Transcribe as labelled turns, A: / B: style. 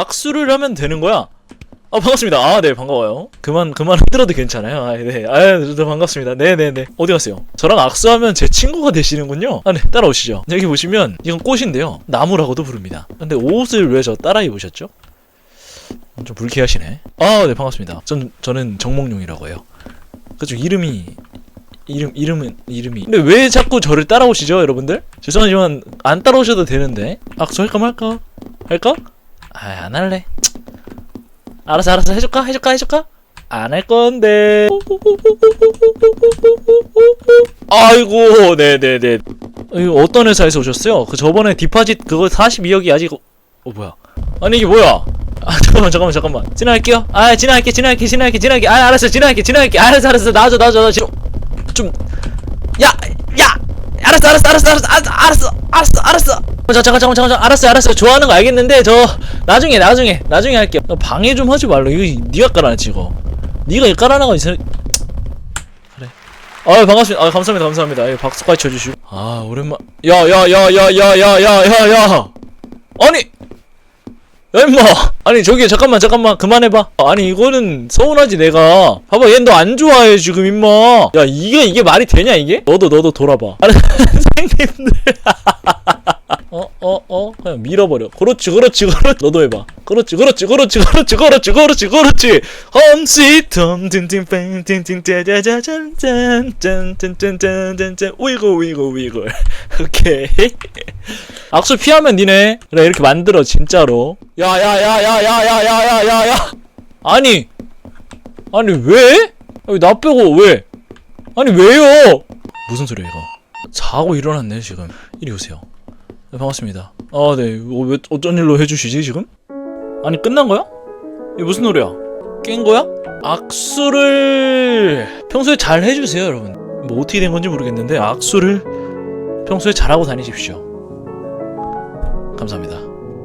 A: 악수를 하면 되는 거야. 아 반갑습니다. 아 네 반가워요. 그만 그만 흔들어도 괜찮아요. 아 네. 아 네, 반갑습니다. 네네네. 어디 갔어요? 저랑 악수하면 제 친구가 되시는군요. 아네 따라오시죠. 여기 보시면 이건 꽃인데요. 나무라고도 부릅니다. 근데 옷을 왜 저 따라 입으셨죠? 좀 불쾌하시네. 아 네 반갑습니다. 전 저는 정몽룡이라고 해요. 그쪽 이름이 이름 이름은 이름이. 근데 왜 자꾸 저를 따라오시죠, 여러분들? 죄송하지만 안 따라오셔도 되는데 악수 할까 말까? 할까? 아, 안 할래. 알았어, 알았어. 해줄까? 해줄까? 해줄까? 안 할 건데. 아이고, 네, 네. 어, 네네네. 어떤 회사에서 오셨어요? 그 저번에 디파짓 그거 42억이 아직, 어, 어 뭐야. 아니, 이게 뭐야. 아, 잠깐만, 잠깐만, 잠깐만. 지나갈게요. 아, 지나갈게, 지나갈게, 지나갈게, 지나갈게. 아, 알았어, 지나갈게, 지나갈게. 알았어, 알았어. 나와줘, 나와줘, 나와줘. 좀. 야! 야! 알았어, 알았어, 알았어, 알았어, 알았어, 알았어, 알았어. 잠깐 잠깐 잠깐 잠깐 알았어 알았어 좋아하는 거 알겠는데 저 나중에 나중에 나중에 할게요. 너 방해 좀 하지 말라. 이거 깔아놨지 이거 네가 이거 깔아놔가 있어 그래. 아 반갑습니다. 아 감사합니다 감사합니다. 예, 박수까지 쳐주시고. 아 오랜만. 야야야야야야야야야 아니! 야 임마. 아니 저기 잠깐만 잠깐만. 그만해봐. 아니 이거는 서운하지 내가. 봐봐 얘너안 좋아해 지금 임마. 야 이게 이게 말이 되냐 이게? 너도 너도 돌아봐. 아니 선생님들 어어어 그냥 밀어버려 그렇지 그렇지 그렇지 너도 해봐 그렇지 그렇지 그렇지 그렇지 그렇지 그렇지 그렇지 홈시톰 팅팅뺑 팅팅 짜자자잔 짠 짠 짠 짠 짠짠 위고 위고 위고 오케이 악수 피하면 니네 그래 이렇게 만들어 진짜로 야야 야 야 야 야 야 야 야 아니 아니 왜? 아니, 나 빼고 왜? 아니 왜요? 무슨 소리야 이거 자고 일어났네 지금 이리 오세요 네, 반갑습니다 아 네 어, 왜 어쩐 일로 해주시지 지금? 아니 끝난 거야? 이게 무슨 노래야? 깬 거야? 악수를 평소에 잘 해주세요 여러분 뭐 어떻게 된 건지 모르겠는데 악수를 평소에 잘하고 다니십시오 감사합니다